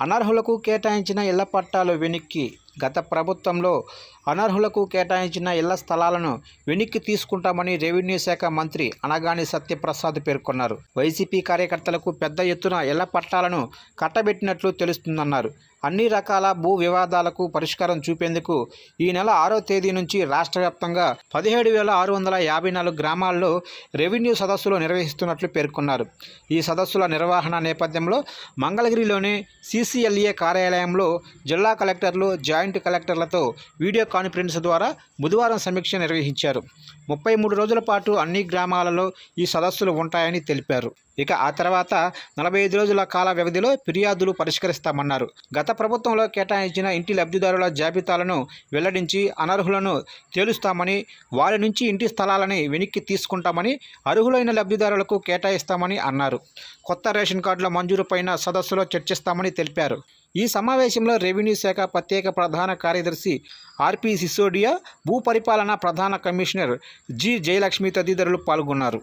అనర్హులకు కేటాయించిన ఇళ్ళ పట్టాలు వెనక్కి గత ప్రభుత్వంలో అనర్హులకు కేటాయించిన ఇళ్ళ స్థలాలను వెనక్కి తీసుకుంటామని రెవెన్యూ శాఖ మంత్రి అనగాని సత్యప్రసాద్ పేర్కొన్నారు. వైసీపీ కార్యకర్తలకు పెద్ద ఎత్తున ఇళ్ళ పట్టాలను కట్టబెట్టినట్లు తెలుస్తుందన్నారు. అన్ని రకాల భూ వివాదాలకు పరిష్కారం చూపేందుకు ఈ నెల ఆరో తేదీ నుంచి రాష్ట్ర వ్యాప్తంగా పదిహేడు వేల ఆరు వందల యాభై నాలుగు గ్రామాల్లో రెవెన్యూ సదస్సులు నిర్వహిస్తున్నట్లు పేర్కొన్నారు. ఈ సదస్సుల నిర్వహణ నేపథ్యంలో మంగళగిరిలోని సీసీఎల్ఏ కార్యాలయంలో జిల్లా కలెక్టర్లు జాయింట్ కలెక్టర్లతో వీడియో కాన్ఫరెన్స్ ద్వారా బుధవారం సమీక్ష నిర్వహించారు. ముప్పై మూడు రోజుల పాటు అన్ని గ్రామాలలో ఈ సదస్సులు ఉంటాయని తెలిపారు. ఇక ఆ తర్వాత నలభై ఐదు రోజుల కాల వ్యవధిలో ఫిర్యాదులు పరిష్కరిస్తామన్నారు. గత ప్రభుత్వంలో కేటాయించిన ఇంటి లబ్ధిదారుల జాబితాలను వెల్లడించి అనర్హులను తేలుస్తామని వారి నుంచి ఇంటి స్థలాలని వెనక్కి తీసుకుంటామని అర్హులైన లబ్ధిదారులకు కేటాయిస్తామని అన్నారు. కొత్త రేషన్ కార్డుల మంజూరుపైన సదస్సులో చర్చిస్తామని తెలిపారు. ఈ సమావేశంలో రెవెన్యూ శాఖ ప్రత్యేక ప్రధాన కార్యదర్శి ఆర్పి సిసోడియా భూ పరిపాలన ప్రధాన కమిషనర్ జి జయలక్ష్మి తదితరులు పాల్గొన్నారు.